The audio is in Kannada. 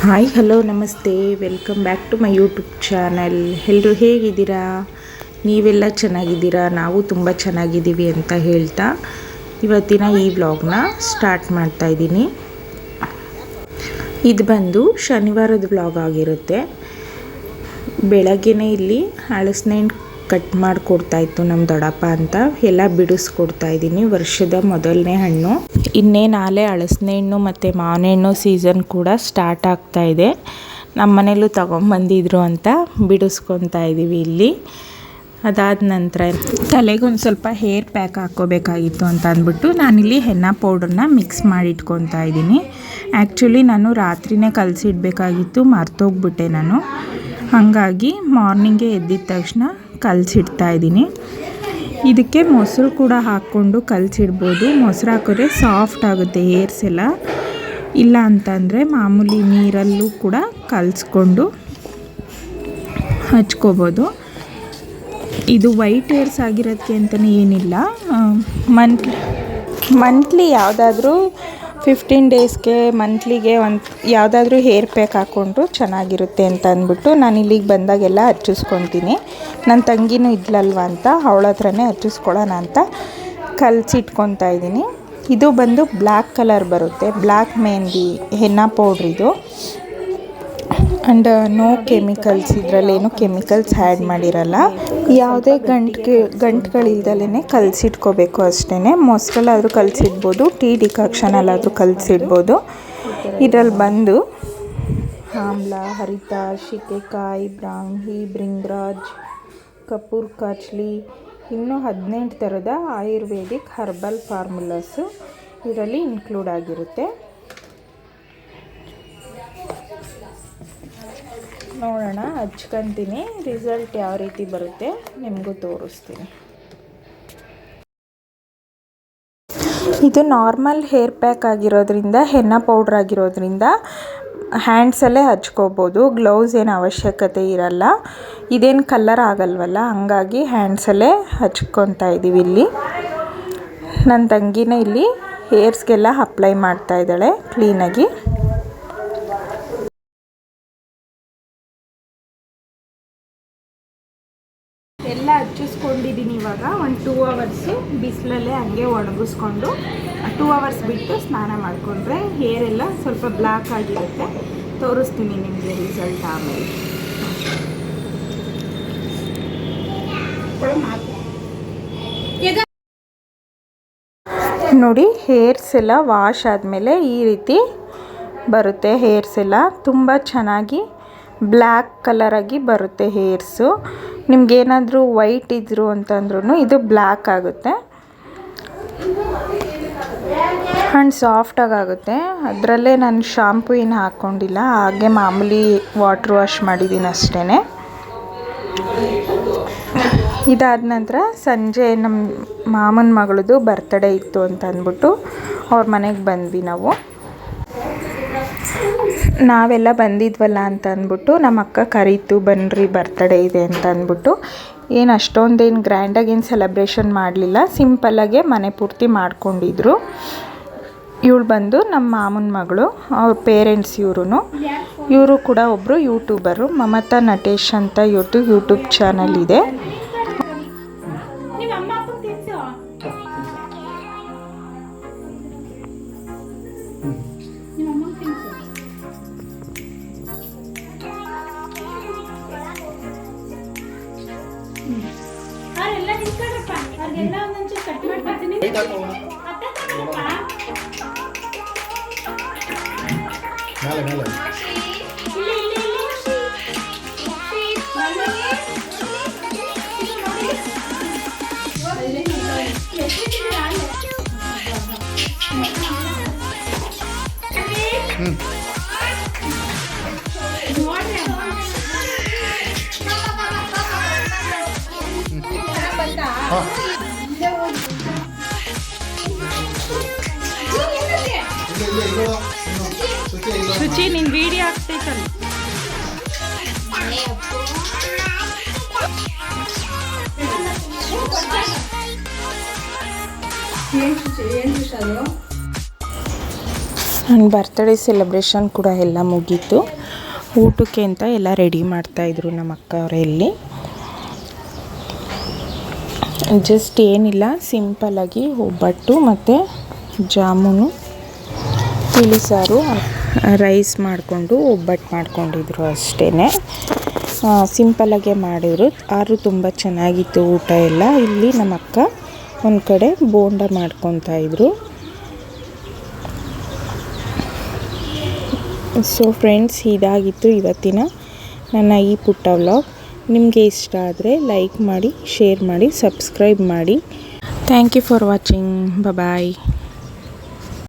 ಹಾಯ್ ಹಲೋ ನಮಸ್ತೆ. Welcome back to my YouTube channel ಎಲ್ಲರೂ ಹೇಗಿದ್ದೀರಾ? ನೀವೆಲ್ಲ ಚೆನ್ನಾಗಿದ್ದೀರಾ? ನಾವು ತುಂಬ ಚೆನ್ನಾಗಿದ್ದೀವಿ ಅಂತ ಹೇಳ್ತಾ ಇವತ್ತಿನ ಈ ವ್ಲಾಗ್ನ ಸ್ಟಾರ್ಟ್ ಮಾಡ್ತಾ ಇದ್ದೀನಿ. ಇದು ಬಂದು ಶನಿವಾರದ ವ್ಲಾಗ್ ಆಗಿರುತ್ತೆ. ಬೆಳಗ್ಗೆನೇ ಇಲ್ಲಿ ಹಳಸಿನಣ್ಣು ಕಟ್ ಮಾಡಿಕೊಡ್ತಾ ಇತ್ತು ನಮ್ಮ ದೊಡ್ಡಪ್ಪ ಅಂತ. ಎಲ್ಲ ಬಿಡಿಸ್ಕೊಡ್ತಾ ಇದ್ದೀನಿ ವರ್ಷದ ಮೊದಲನೇ ಹಣ್ಣು. ಇನ್ನೇ ನಾಳೆ ಹಳಸಿನ ಹಣ್ಣು ಮತ್ತು ಮಾವಿನ ಹಣ್ಣು ಸೀಸನ್ ಕೂಡ ಸ್ಟಾರ್ಟ್ ಆಗ್ತಾ ಇದೆ. ನಮ್ಮ ಮನೇಲೂ ತಗೊಂಬಂದಿದ್ರು ಅಂತ ಬಿಡಿಸ್ಕೊತಾ ಇದ್ದೀವಿ ಇಲ್ಲಿ. ಅದಾದ ನಂತರ ತಲೆಗೊಂದು ಸ್ವಲ್ಪ ಹೇರ್ ಪ್ಯಾಕ್ ಹಾಕ್ಕೋಬೇಕಾಗಿತ್ತು ಅಂತ ಅಂದ್ಬಿಟ್ಟು ನಾನಿಲ್ಲಿ ಹೆನ್ನ ಪೌಡ್ರನ್ನ ಮಿಕ್ಸ್ ಮಾಡಿ ಇಟ್ಕೊತಾ ಇದ್ದೀನಿ. ಆ್ಯಕ್ಚುಲಿ ನಾನು ರಾತ್ರಿನೇ ಕಲಸಿಡ್ಬೇಕಾಗಿತ್ತು, ಮರ್ತೋಗ್ಬಿಟ್ಟೆ ನಾನು. ಹಾಗಾಗಿ ಮಾರ್ನಿಂಗೇ ಎದ್ದಿದ ತಕ್ಷಣ ಕಲಸಿಡ್ತಾ ಇದ್ದೀನಿ. ಇದಕ್ಕೆ ಮೊಸರು ಕೂಡ ಹಾಕ್ಕೊಂಡು ಕಲಸಿಡ್ಬೋದು. ಮೊಸರು ಹಾಕಿದ್ರೆ ಸಾಫ್ಟ್ ಆಗುತ್ತೆ ಏರ್ಸ್ ಎಲ್ಲ. ಇಲ್ಲ ಅಂತಂದರೆ ಮಾಮೂಲಿ ನೀರಲ್ಲೂ ಕೂಡ ಕಲಸ್ಕೊಂಡು ಹಚ್ಕೋಬೋದು. ಇದು ವೈಟ್ ಏರ್ಸ್ ಆಗಿರೋದಕ್ಕೆ ಅಂತಲೇ ಏನಿಲ್ಲ. ಮಂತ್ಲಿ ಮಂತ್ಲಿ ಯಾವುದಾದ್ರೂ ಫಿಫ್ಟೀನ್ ಡೇಸ್ಗೆ ಮಂತ್ಲಿಗೆ ಒಂದು ಯಾವುದಾದ್ರೂ ಹೇರ್ ಪ್ಯಾಕ್ ಹಾಕ್ಕೊಂಡ್ರು ಚೆನ್ನಾಗಿರುತ್ತೆ ಅಂತ ಅಂದ್ಬಿಟ್ಟು ನಾನು ಇಲ್ಲಿಗೆ ಬಂದಾಗೆಲ್ಲ ಹಚ್ಚಿಸ್ಕೊತೀನಿ. ನನ್ನ ತಂಗಿನೂ ಇದ್ಲಲ್ವ ಅಂತ, ಅವಳ ಹತ್ರನೇ ಹಚ್ಚಿಸ್ಕೊಳ್ಳೋಣ ಅಂತ ಕಲಸಿಟ್ಕೊತಾ ಇದ್ದೀನಿ. ಇದು ಬಂದು ಬ್ಲ್ಯಾಕ್ ಕಲರ್ ಬರುತ್ತೆ. ಬ್ಲ್ಯಾಕ್ ಮೆಹಂದಿ ಹೆನ್ನ ಪೌಡ್ರಿದು ಆ್ಯಂಡ್ ನೋ ಕೆಮಿಕಲ್ಸ್ ಇದರಲ್ಲೇನು ಕೆಮಿಕಲ್ಸ್ ಆ್ಯಡ್ ಮಾಡಿರಲ್ಲ, ಯಾವುದೇ ಗಂಟ್ಗೆ ಗಂಟುಗಳಿಲ್ದಲೇ ಕಲಸಿಟ್ಕೋಬೇಕು ಅಷ್ಟೇ ಮೊಸರಲ್ಲಾದರೂ ಕಲಸಿಡ್ಬೋದು, ಟೀ ಡಿಕಾಕ್ಷನಲ್ಲಾದರೂ ಕಲಸಿಡ್ಬೋದು. ಇದರಲ್ಲಿ ಬಂದು ಆಮ್ಲ, ಹರಿತ, ಶಿಕೆಕಾಯಿ, ಬ್ರಾಹ್ಮಿ, ಬ್ರಿಂಗ್ರಾಜ್, ಕಪೂರ್ ಕಾಚ್ಲಿ, ಇನ್ನೂ ಹದಿನೆಂಟು ಥರದ ಆಯುರ್ವೇದಿಕ್ ಹರ್ಬಲ್ ಫಾರ್ಮುಲಾಸು ಇದರಲ್ಲಿ ಇನ್ಕ್ಲೂಡ್ ಆಗಿರುತ್ತೆ. ನೋಡೋಣ, ಹಚ್ಕೊತೀನಿ. ರಿಸಲ್ಟ್ ಯಾವ ರೀತಿ ಬರುತ್ತೆ ನಿಮಗೂ ತೋರಿಸ್ತೀನಿ. ಇದು ನಾರ್ಮಲ್ ಹೇರ್ ಪ್ಯಾಕ್ ಆಗಿರೋದ್ರಿಂದ ಹೆನ್ನ ಪೌಡ್ರ್ ಆಗಿರೋದ್ರಿಂದ ಹ್ಯಾಂಡ್ಸಲ್ಲೇ ಹಚ್ಕೋಬೋದು. ಗ್ಲೌಸ್ ಏನು ಅವಶ್ಯಕತೆ ಇರಲ್ಲ. ಇದೇನು ಕಲ್ಲರ್ ಆಗಲ್ವಲ್ಲ, ಹಂಗಾಗಿ ಹ್ಯಾಂಡ್ಸಲ್ಲೇ ಹಚ್ಕೊತಾ ಇದ್ದೀವಿ ಇಲ್ಲಿ. ನನ್ನ ತಂಗಿನ ಇಲ್ಲಿ ಹೇರ್ಸ್ಗೆಲ್ಲ ಅಪ್ಲೈ ಮಾಡ್ತಾ ಇದ್ದಾಳೆ ಕ್ಲೀನಾಗಿ ಎಲ್ಲ ಹಚ್ಚಿಸ್ಕೊಂಡಿದ್ದೀನಿ ಇವಾಗ. ಒಂದು ಟೂ ಅವರ್ಸು ಬಿಸಿಲಲ್ಲೇ ಹಂಗೆ ಒಣಗಿಸ್ಕೊಂಡು ಟೂ ಅವರ್ಸ್ ಬಿಟ್ಟು ಸ್ನಾನ ಮಾಡಿಕೊಂಡ್ರೆ ಹೇರ್ ಎಲ್ಲ ಸ್ವಲ್ಪ ಬ್ಲ್ಯಾಕ್ ಆಗಿರುತ್ತೆ. ತೋರಿಸ್ತೀನಿ ನಿಮಗೆ ರಿಸಲ್ಟ್ ಆಮೇಲೆ. ನೋಡಿ ಹೇರ್ಸ್ ಎಲ್ಲ ವಾಶ್ ಆದಮೇಲೆ ಈ ರೀತಿ ಬರುತ್ತೆ. ಹೇರ್ಸ್ ಎಲ್ಲ ತುಂಬ ಚೆನ್ನಾಗಿ ಬ್ಲ್ಯಾಕ್ ಕಲರಾಗಿ ಬರುತ್ತೆ ಹೇರ್ಸು. ನಿಮ್ಗೇನಾದರೂ ವೈಟ್ ಇದ್ರು ಅಂತಂದ್ರೂ ಇದು ಬ್ಲ್ಯಾಕ್ ಆಗುತ್ತೆ. ಆ್ಯಂಡ್ ಸಾಫ್ಟಾಗುತ್ತೆ ಅದರಲ್ಲೇ ನಾನು ಶಾಂಪು ಏನು ಹಾಕ್ಕೊಂಡಿಲ್ಲ ಹಾಗೆ ಮಾಮೂಲಿ ವಾಟ್ರ್ ವಾಶ್ ಮಾಡಿದ್ದೀನಿ ಅಷ್ಟೇ ಇದಾದ ನಂತರ ಸಂಜೆ ನಮ್ಮ ಮಾಮನ ಮಗಳದು ಬರ್ತಡೇ ಇತ್ತು ಅಂತ ಅಂದ್ಬಿಟ್ಟು ಅವ್ರ ಮನೆಗೆ ಬಂದ್ವಿ ನಾವು. ನಾವೆಲ್ಲ ಬಂದಿದ್ವಲ್ಲ ಅಂತ ಅಂದ್ಬಿಟ್ಟು ನಮ್ಮ ಅಕ್ಕ ಕರೀತು ಬನ್ನಿರಿ ಬರ್ತಡೇ ಇದೆ ಅಂತ ಅಂದ್ಬಿಟ್ಟು ಏನು ಅಷ್ಟೊಂದೇನು ಗ್ರ್ಯಾಂಡಾಗಿ ಏನು ಸೆಲೆಬ್ರೇಷನ್ ಮಾಡಲಿಲ್ಲ. ಸಿಂಪಲ್ಲಾಗೆ ಮನೆ ಪೂರ್ತಿ ಮಾಡ್ಕೊಂಡಿದ್ರು. ಇವಳು ಬಂದು ನಮ್ಮ ಮಾಮನ ಮಗಳು, ಅವ್ರ ಪೇರೆಂಟ್ಸ್ ಇವರು ಇವರು ಕೂಡ ಒಬ್ಬರು ಯೂಟ್ಯೂಬರು ಮಮತಾ ನಟೇಶ್ ಅಂತ ಇವ್ರದ್ದು ಯೂಟ್ಯೂಬ್ ಚಾನಲ್ ಇದೆ. ಅವರೆಲ್ಲ ನಿಂತ್ಕೊಳ್ರಪ್ಪ ಅವ್ರಿಗೆಲ್ಲ ಒಂದೊಂಚೂರು ಕಟ್ ಮಾಡ್ಕೊಡ್ತೀನಿ ಅತ್ತೆ ತಗೊಳಪ್ಪ. ಮೇಲೆ ಮೇಲೆ ಇಲ್ಲಿ, ಶುಚಿ, ನಿನ್ ವಿಡಿಯೋ ಹಾಕ್ತೈತಲ್ಲ ನನ್ನ ಬರ್ತ್ಡೇ ಸೆಲೆಬ್ರೇಷನ್ ಕೂಡ ಎಲ್ಲ ಮುಗೀತು. ಊಟಕ್ಕೆ ಅಂತ ಎಲ್ಲ ರೆಡಿ ಮಾಡ್ತಾಯಿದ್ರು ನಮ್ಮ ಅಕ್ಕ ಇಲ್ಲಿ. ಜಸ್ಟ್ ಏನಿಲ್ಲ ಸಿಂಪಲ್ಲಾಗಿ ಒಬ್ಬಟ್ಟು ಮತ್ತು ಜಾಮೂನು ತಿಳಿಸಾರು ರೈಸ್ ಮಾಡಿಕೊಂಡು ಒಬ್ಬಟ್ಟು ಮಾಡ್ಕೊಂಡಿದ್ರು ಅಷ್ಟೇ ಸಿಂಪಲ್ಲಾಗೆ ಮಾಡಿದ್ರು. ಆದರೂ ತುಂಬ ಚೆನ್ನಾಗಿತ್ತು ಊಟ ಎಲ್ಲ. ಇಲ್ಲಿ ನಮ್ಮ ಅಕ್ಕ ಒಂದು ಕಡೆ ಬೋಂಡ ಮಾಡ್ಕೊತಾಯಿದ್ರು ಸೊ ಫ್ರೆಂಡ್ಸ್ ಇದಾಗಿತ್ತು ಇವತ್ತಿನ ನನ್ನ ಈ ಪುಟ್ಟ ವ್ಲಾಗ್ ನಿಮಗೆ ಇಷ್ಟ ಆದರೆ ಲೈಕ್ ಮಾಡಿ ಶೇರ್ ಮಾಡಿ ಸಬ್ಸ್ಕ್ರೈಬ್ ಮಾಡಿ. Thank you for watching bye